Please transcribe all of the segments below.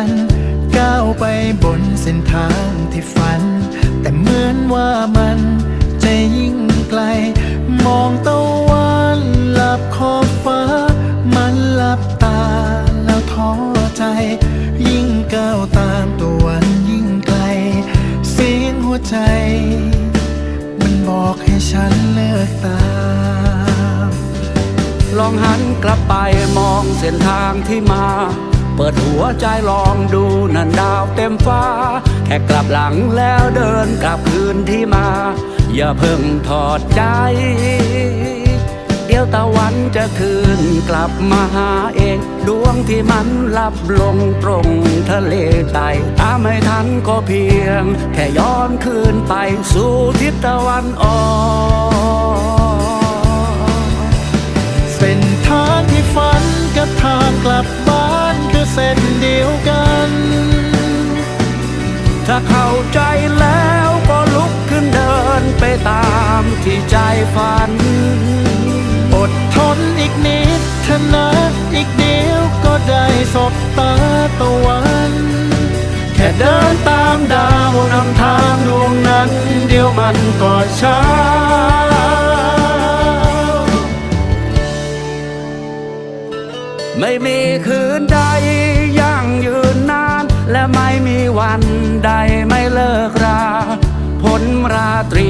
ันก้าวไปบนเส้นทางที่ฝัน แต่เหมือนว่ามันจะยิ่งไกล มองตะวันหลับขอบฟ้า มันหลับตาแล้วท้อใจ ยิ่งก้าวตามตะวันยิ่งไกล เสียงหัวใจ มันบอกให้ฉันเลิกตามลองหันกลับไปมองเส้นทางที่มา เปิดหัวใจลองดูนันดาวเต็มฟ้า แค่กลับหลังแล้วเดินกลับคืนที่มา อย่าเพิ่งถอดใจ เดี๋ยวตะวันจะคืนกลับมาหาเอง ดวงที่มันลับลงตรงทะเลใจตามไม่ทันก็เพียง แค่ย้อนคืนไปสู่ทิศตะวันออกเส้นทางที่ฝันกับทางกลับ ฝัน อดทนอีกนิดเถอะนะอีกเดียวก็ได้สบตาตะวัน แค่เดินตามดาวนำทางดวงนั้น เดียวมันก็เช้าไม่มีคืนใดยั่งยืนนาน และไม่มีวันใดไม่เลิกรา ผลราตรี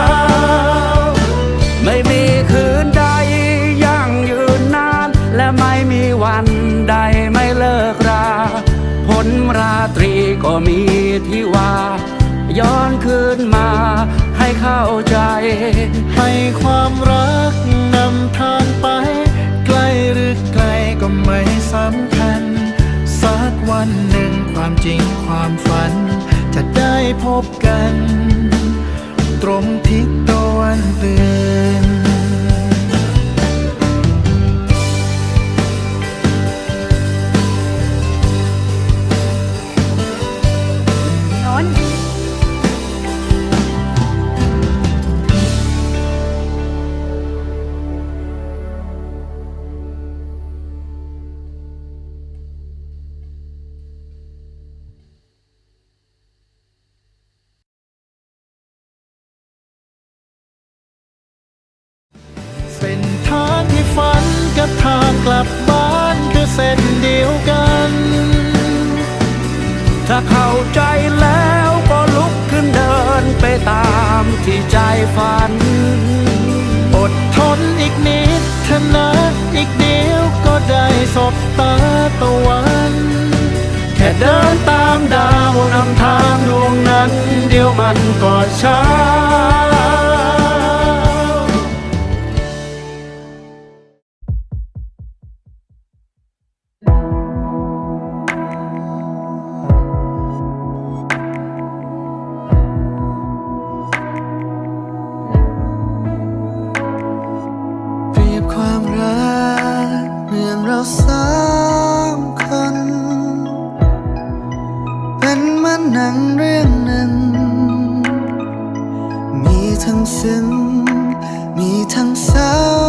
เข้าใจ ให้ความรักนำทางไป ใกล้หรือไกลก็ไม่สำคัญ สักวันหนึ่งความจริงความฝัน จะได้พบกัน ตรงทิศตะวันเตือน เข้าใจแล้วก็ลุกขึ้นเดินไปตามที่ใจฝัน อดทนอีกนิดเถอะนะอีกเดียวก็ได้สบตาตะวัน แค่เดินตามดาวนำทางดวงนั้น เดียวมันก็ช้า มือนเราสองคน เป็นมันหนังเรื่องหนึ่ง มีทั้งซึ้งมีทั้งเศร้า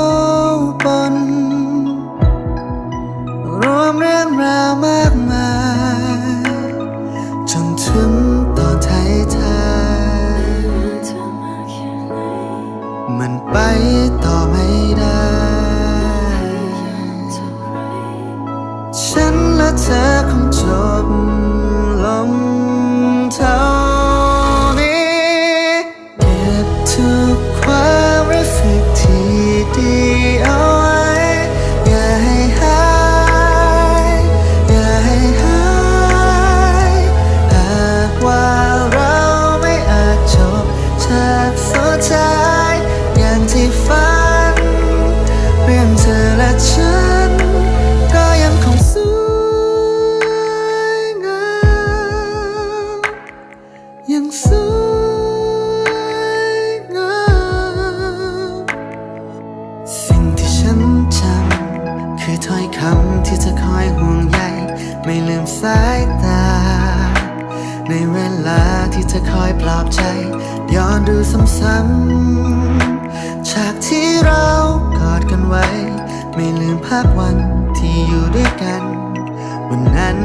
ที่เธอคอยห่วงใยไม่ลืมสายตา ในเวลาที่เธอคอยปลอบใจ ย้อนดูซ้ำๆฉากที่เรากอดกันไว้ ไม่ลืมภาพวันที่อยู่ด้วยกัน วันนั้น